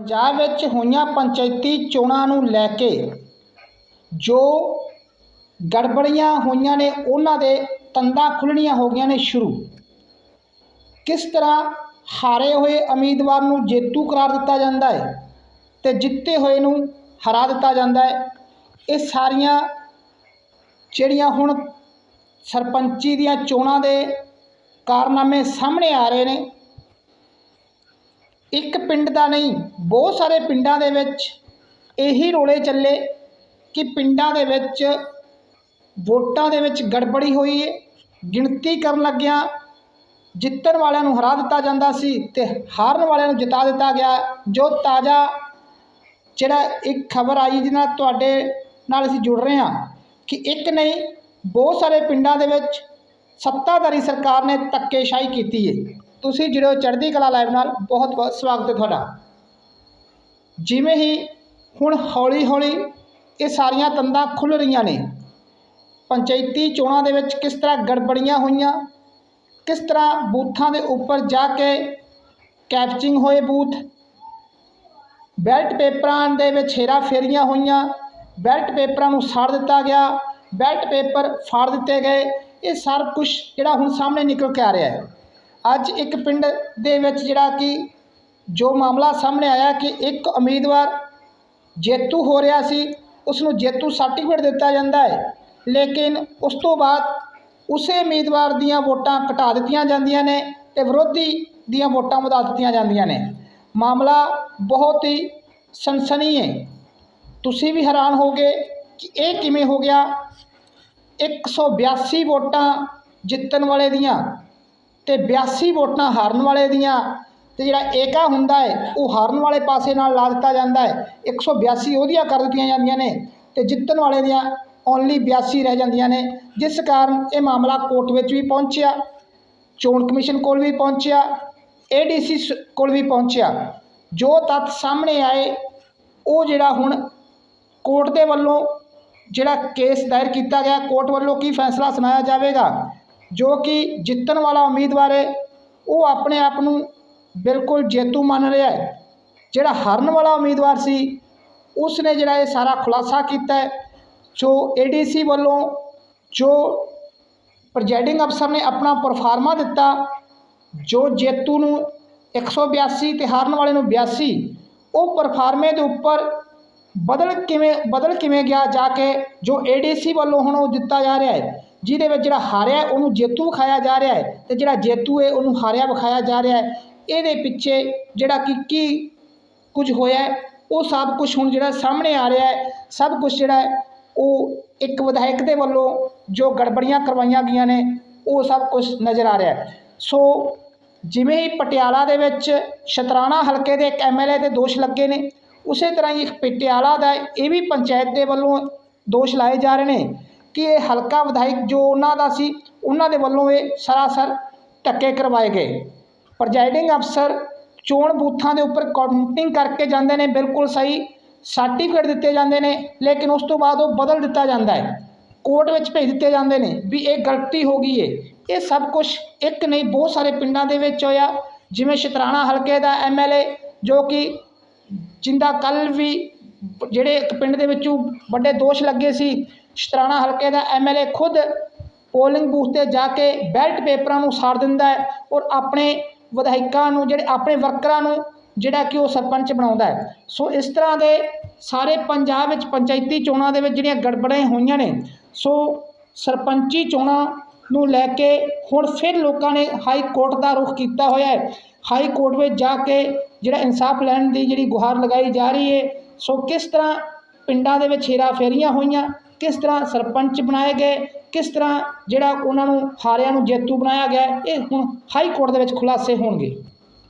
ਪੰਜਾਬ ਵਿੱਚ ਹੋਈਆਂ ਪੰਚਾਇਤੀ ਚੋਣਾਂ ਨੂੰ ਲੈ ਕੇ ਜੋ ਗੜਬੜੀਆਂ ਹੋਈਆਂ ਨੇ, ਉਹਨਾਂ ਦੇ ਤੰਦਾਂ ਖੁੱਲ੍ਹਣੀਆਂ ਹੋ ਗਈਆਂ ਨੇ ਸ਼ੁਰੂ। ਕਿਸ ਤਰ੍ਹਾਂ ਹਾਰੇ ਹੋਏ ਉਮੀਦਵਾਰ ਨੂੰ ਜੇਤੂ ਕਰਾਰ ਦਿੱਤਾ ਜਾਂਦਾ ਹੈ ਤੇ ਜਿੱਤੇ ਹੋਏ ਨੂੰ ਹਰਾ ਦਿੱਤਾ ਜਾਂਦਾ ਹੈ, ਇਹ ਸਾਰੀਆਂ ਜਿਹੜੀਆਂ ਹੁਣ ਸਰਪੰਚੀ ਦੀਆਂ ਚੋਣਾਂ ਦੇ ਕਾਰਨਾਮੇ ਸਾਹਮਣੇ ਆ ਰਹੇ ਨੇ ਇੱਕ ਪਿੰਡ ਦਾ ਨਹੀਂ, ਬਹੁਤ ਸਾਰੇ ਪਿੰਡਾਂ ਦੇ ਵਿੱਚ ਇਹੀ ਰੋਲੇ ਚੱਲੇ ਕਿ ਪਿੰਡਾਂ ਦੇ ਵਿੱਚ ਵੋਟਾਂ ਦੇ ਵਿੱਚ ਗੜਬੜੀ ਹੋਈ ਹੈ ਗਿਣਤੀ ਕਰਨ ਲੱਗਿਆਂ ਜਿੱਤਣ ਵਾਲਿਆਂ ਨੂੰ ਹਰਾ ਦਿੱਤਾ ਜਾਂਦਾ ਸੀ ਤੇ ਹਾਰਨ ਵਾਲਿਆਂ ਨੂੰ ਜਿਤਾ ਦਿੱਤਾ ਗਿਆ। ਜੋ ਤਾਜ਼ਾ ਜਿਹੜਾ ਇੱਕ ਖਬਰ ਆਈ ਜਿਹਦੇ ਨਾਲ ਤੁਹਾਡੇ ਨਾਲ ਅਸੀਂ ਜੁੜ ਰਹੇ ਹਾਂ ਕਿ ਇੱਕ ਨਹੀਂ, ਬਹੁਤ ਸਾਰੇ ਪਿੰਡਾਂ ਦੇ ਵਿੱਚ ਸੱਤਾਧਾਰੀ ਸਰਕਾਰ ਨੇ ਧੱਕੇਸ਼ਾਹੀ ਕੀਤੀ ਹੈ ਤੁਸੀਂ ਜਿਹੜੇ ਚੜ੍ਹਦੀ ਕਲਾ ਲਾਈਵ ਨਾਲ ਬਹੁਤ ਬਹੁਤ ਸਵਾਗਤ ਹੈ ਤੁਹਾਡਾ। ਜਿਵੇਂ ਹੀ ਹੁਣ ਹੌਲੀ ਹੌਲੀ ਇਹ ਸਾਰੀਆਂ ਤੰਦਾਂ ਖੁੱਲ੍ਹ ਰਹੀਆਂ ਨੇ, ਪੰਚਾਇਤੀ ਚੋਣਾਂ ਦੇ ਵਿੱਚ ਕਿਸ ਤਰ੍ਹਾਂ ਗੜਬੜੀਆਂ ਹੋਈਆਂ, ਕਿਸ ਤਰ੍ਹਾਂ ਬੂਥਾਂ ਦੇ ਉੱਪਰ ਜਾ ਕੇ ਕੈਪਚਿੰਗ ਹੋਏ ਬੂਥ, ਬੈਲਟ ਪੇਪਰਾਂ ਦੇ ਵਿੱਚ ਹੇਰਾ ਫੇਰੀਆਂ ਹੋਈਆਂ, ਬੈਲਟ ਪੇਪਰਾਂ ਨੂੰ ਸਾੜ ਦਿੱਤਾ ਗਿਆ, ਬੈਲਟ ਪੇਪਰ ਫਾੜ ਦਿੱਤੇ ਗਏ, ਇਹ ਸਭ ਕੁਝ ਜਿਹੜਾ ਹੁਣ ਸਾਹਮਣੇ ਨਿਕਲ ਕੇ ਆ ਰਿਹਾ ਹੈ। ਅੱਜ ਇੱਕ ਪਿੰਡ ਦੇ ਵਿੱਚ ਜਿਹੜਾ ਕਿ ਜੋ ਮਾਮਲਾ ਸਾਹਮਣੇ ਆਇਆ ਕਿ ਇੱਕ ਉਮੀਦਵਾਰ ਜੇਤੂ ਹੋ ਰਿਹਾ ਸੀ ਉਸ ਨੂੰ ਜੇਤੂ ਸਰਟੀਫਿਕੇਟ ਦਿੱਤਾ ਜਾਂਦਾ ਹੈ, ਲੇਕਿਨ ਉਸ ਤੋਂ ਬਾਅਦ ਉਸੇ ਉਮੀਦਵਾਰ ਦੀਆਂ ਵੋਟਾਂ ਘਟਾ ਦਿੱਤੀਆਂ ਜਾਂਦੀਆਂ ਨੇ ਤੇ ਵਿਰੋਧੀ ਦੀਆਂ ਵੋਟਾਂ ਵਧਾ ਦਿੱਤੀਆਂ ਜਾਂਦੀਆਂ ਨੇ। ਮਾਮਲਾ ਬਹੁਤ ਹੀ ਸਨਸਨੀ ਹੈ ਤੁਸੀਂ ਵੀ ਹੈਰਾਨ ਹੋਗੇ ਕਿ ਇਹ ਕਿਵੇਂ ਹੋ ਗਿਆ? 182 ਵੋਟਾਂ ਜਿੱਤਣ ਵਾਲੇ ਦੀਆਂ ਤੇ 82 ਵੋਟਾਂ ਹਾਰਨ ਵਾਲੇ ਦੀਆਂ ਤੇ ਜਿਹੜਾ ਏਕਾ ਹੁੰਦਾ ਹੈ, ਉਹ ਹਾਰਨ ਵਾਲੇ ਪਾਸੇ ਨਾਲ ਲਾ ਦਿੱਤਾ ਜਾਂਦਾ ਹੈ। 182 ਉਹਦੀਆਂ ਕਰ ਦਿੱਤੀਆਂ ਜਾਂਦੀਆਂ ਨੇ ਤੇ ਜਿੱਤਣ ਵਾਲੇ ਦੀਆਂ ਓਨਲੀ 82 ਰਹਿ ਜਾਂਦੀਆਂ ਨੇ। ਜਿਸ ਕਾਰਨ ਇਹ ਮਾਮਲਾ ਕੋਰਟ ਵਿੱਚ ਵੀ ਪਹੁੰਚਿਆ, ਚੋਣ ਕਮਿਸ਼ਨ ਕੋਲ ਵੀ ਪਹੁੰਚਿਆ ਏਡੀਸੀ ਕੋਲ ਵੀ ਪਹੁੰਚਿਆ। ਜੋ ਤੱਥ ਸਾਹਮਣੇ ਆਏ, ਉਹ ਜਿਹੜਾ ਹੁਣ ਕੋਰਟ ਦੇ ਵੱਲੋਂ ਜਿਹੜਾ ਕੇਸ ਦਾਇਰ ਕੀਤਾ ਗਿਆ, ਕੋਰਟ ਵੱਲੋਂ ਕੀ ਫੈਸਲਾ ਸੁਣਾਇਆ ਜਾਵੇਗਾ? ਜੋ ਕਿ ਜਿੱਤਣ ਵਾਲਾ ਉਮੀਦਵਾਰ ਹੈ, ਉਹ ਆਪਣੇ ਆਪ ਨੂੰ ਬਿਲਕੁਲ ਜੇਤੂ ਮੰਨ ਰਿਹਾ ਹੈ। ਜਿਹੜਾ ਹਾਰਨ ਵਾਲਾ ਉਮੀਦਵਾਰ ਸੀ ਉਸ ਨੇ ਜਿਹੜਾ ਇਹ ਸਾਰਾ ਖੁਲਾਸਾ ਕੀਤਾ ਹੈ। ਸੋ ਏਡੀਸੀ ਵੱਲੋਂ ਜੋ ਪ੍ਰੈਜ਼ਾਈਡਿੰਗ ਅਫਸਰ ਨੇ ਆਪਣਾ ਪਰਫਾਰਮਾ ਦਿੱਤਾ, ਜੋ ਜੇਤੂ ਨੂੰ 182 ਤੇ ਹਾਰਨ ਵਾਲੇ ਨੂੰ 82 ਉਹ ਪਰਫਾਰਮੇ ਦੇ ਉੱਪਰ ਬਦਲ ਕਿਵੇਂ ਬਦਲ ਕਿਵੇਂ ਗਿਆ ਜਾ ਕੇ ਜੋ ਏਡੀਸੀ ਵੱਲੋਂ ਹੁਣ ਉਹ ਦਿੱਤਾ ਜਾ ਰਿਹਾ ਹੈ ਜਿਹਦੇ ਵਿੱਚ ਜਿਹੜਾ ਹਾਰਿਆ ਉਹਨੂੰ ਜੇਤੂ ਵਿਖਾਇਆ ਜਾ ਰਿਹਾ ਹੈ ਤੇ ਜਿਹੜਾ ਜੇਤੂ ਹੈ, ਉਹਨੂੰ ਹਾਰਿਆ ਵਿਖਾਇਆ ਜਾ ਰਿਹਾ ਹੈ। ਇਹਦੇ ਪਿੱਛੇ ਜਿਹੜਾ ਕਿ ਕੀ ਕੁਝ ਹੋਇਆ ਉਹ ਸਭ ਕੁਝ ਹੁਣ ਜਿਹੜਾ ਸਾਹਮਣੇ ਆ ਰਿਹਾ ਹੈ। ਸਭ ਕੁਝ ਜਿਹੜਾ ਉਹ ਇੱਕ ਵਿਧਾਇਕ ਦੇ ਵੱਲੋਂ ਜੋ ਗੜਬੜੀਆਂ ਕਰਵਾਈਆਂ ਗਈਆਂ ਨੇ, ਉਹ ਸਭ ਕੁਝ ਨਜ਼ਰ ਆ ਰਿਹਾ ਹੈ। ਸੋ ਜਿਵੇਂ ਹੀ ਪਟਿਆਲਾ ਦੇ ਵਿੱਚ ਸ਼ਤਰਾਣਾ ਹਲਕੇ ਦੇ ਇੱਕ ਐਮਐਲਏ ਤੇ ਦੋਸ਼ ਲੱਗੇ ਨੇ, ਉਸੇ ਤਰ੍ਹਾਂ ਹੀ ਇੱਕ ਪਟਿਆਲਾ ਦਾ ਇਹ ਵੀ ਪੰਚਾਇਤ ਦੇ ਵੱਲੋਂ ਦੋਸ਼ ਲਾਏ ਜਾ ਰਹੇ ਨੇ। ਕਿ ਇਹ ਹਲਕਾ ਵਿਧਾਇਕ ਜੋ ਉਹਨਾਂ ਦਾ ਸੀ, ਉਹਨਾਂ ਦੇ ਵੱਲੋਂ ਇਹ ਸਰਾਸਰ ਧੱਕੇ ਕਰਵਾਏ ਗਏ। ਪ੍ਰੈਜ਼ਾਈਡਿੰਗ ਅਫਸਰ ਚੋਣ ਬੂਥਾਂ ਦੇ ਉੱਪਰ ਕਾਊਂਟਿੰਗ ਕਰਕੇ ਜਾਂਦੇ ਨੇ, ਬਿਲਕੁਲ ਸਹੀ ਸਰਟੀਫਿਕੇਟ ਦਿੱਤੇ ਜਾਂਦੇ ਨੇ, ਲੇਕਿਨ ਉਸ ਤੋਂ ਬਾਅਦ ਉਹ ਬਦਲ ਦਿੱਤਾ ਜਾਂਦਾ ਹੈ। ਕੋਰਟ ਵਿੱਚ ਭੇਜ ਦਿੱਤੇ ਜਾਂਦੇ ਨੇ ਵੀ ਇਹ ਗਲਤੀ ਹੋ ਗਈ ਏ। ਇਹ ਸਭ ਕੁਝ ਇੱਕ ਨਹੀਂ, ਬਹੁਤ ਸਾਰੇ ਪਿੰਡਾਂ ਦੇ ਵਿੱਚ ਹੋਇਆ। ਜਿਵੇਂ ਸ਼ਤਰਾਣਾ ਹਲਕੇ ਦਾ ਐਮਐਲਏ ਜੋ ਕਿ ਜਿੰਦਾ ਕੱਲ ਵੀ ਜਿਹੜੇ ਇੱਕ ਪਿੰਡ ਦੇ ਵਿੱਚੋਂ ਵੱਡੇ ਦੋਸ਼ ਲੱਗੇ ਸੀ ਸ਼ਤਰਾਣਾ ਹਲਕੇ ਦਾ ਐਮਐਲਏ ਖੁਦ ਪੋਲਿੰਗ ਬੂਥ ਤੇ ਜਾ ਕੇ ਬੈਲਟ ਪੇਪਰਾਂ ਨੂੰ ਸਾੜ ਦਿੰਦਾ ਹੈ ਔਰ ਆਪਣੇ ਵਿਧਾਇਕਾਂ ਨੂੰ, ਜਿਹੜੇ ਆਪਣੇ ਵਰਕਰਾਂ ਨੂੰ ਜਿਹੜਾ ਕਿ ਉਹ ਸਰਪੰਚ ਬਣਾਉਂਦਾ ਹੈ। ਸੋ ਇਸ ਤਰ੍ਹਾਂ ਦੇ ਸਾਰੇ ਪੰਜਾਬ ਵਿੱਚ ਪੰਚਾਇਤੀ ਚੋਣਾਂ ਦੇ ਵਿੱਚ ਜਿਹੜੀਆਂ ਗੜਬੜਾਂ ਹੋਈਆਂ ਨੇ, ਸੋ ਸਰਪੰਚੀ ਚੋਣਾਂ ਨੂੰ ਲੈ ਕੇ ਹੁਣ ਫਿਰ ਲੋਕਾਂ ਨੇ ਹਾਈ ਕੋਰਟ ਦਾ ਰੁਖ ਕੀਤਾ ਹੋਇਆ ਹੈ। ਹਾਈ ਕੋਰਟ ਵਿੱਚ ਜਾ ਕੇ ਜਿਹੜਾ ਇਨਸਾਫ ਲੈਣ ਦੀ ਜਿਹੜੀ ਗੁਹਾਰ ਲਗਾਈ ਜਾ ਰਹੀ ਹੈ, ਸੋ ਕਿਸ ਤਰ੍ਹਾਂ ਪਿੰਡਾਂ ਦੇ ਵਿੱਚ ਹੇਰਾ ਫੇਰੀਆਂ ਹੋਈਆਂ ਕਿਸ ਤਰ੍ਹਾਂ ਸਰਪੰਚ ਬਣਾਏ ਗਏ, ਕਿਸ ਤਰ੍ਹਾਂ ਜਿਹੜਾ ਉਹਨਾਂ ਨੂੰ ਹਾਰਿਆਂ ਨੂੰ ਜੇਤੂ ਬਣਾਇਆ ਗਿਆ, ਇਹ ਹੁਣ ਹਾਈ ਕੋਰਟ ਦੇ ਵਿੱਚ ਖੁਲਾਸੇ ਹੋਣਗੇ।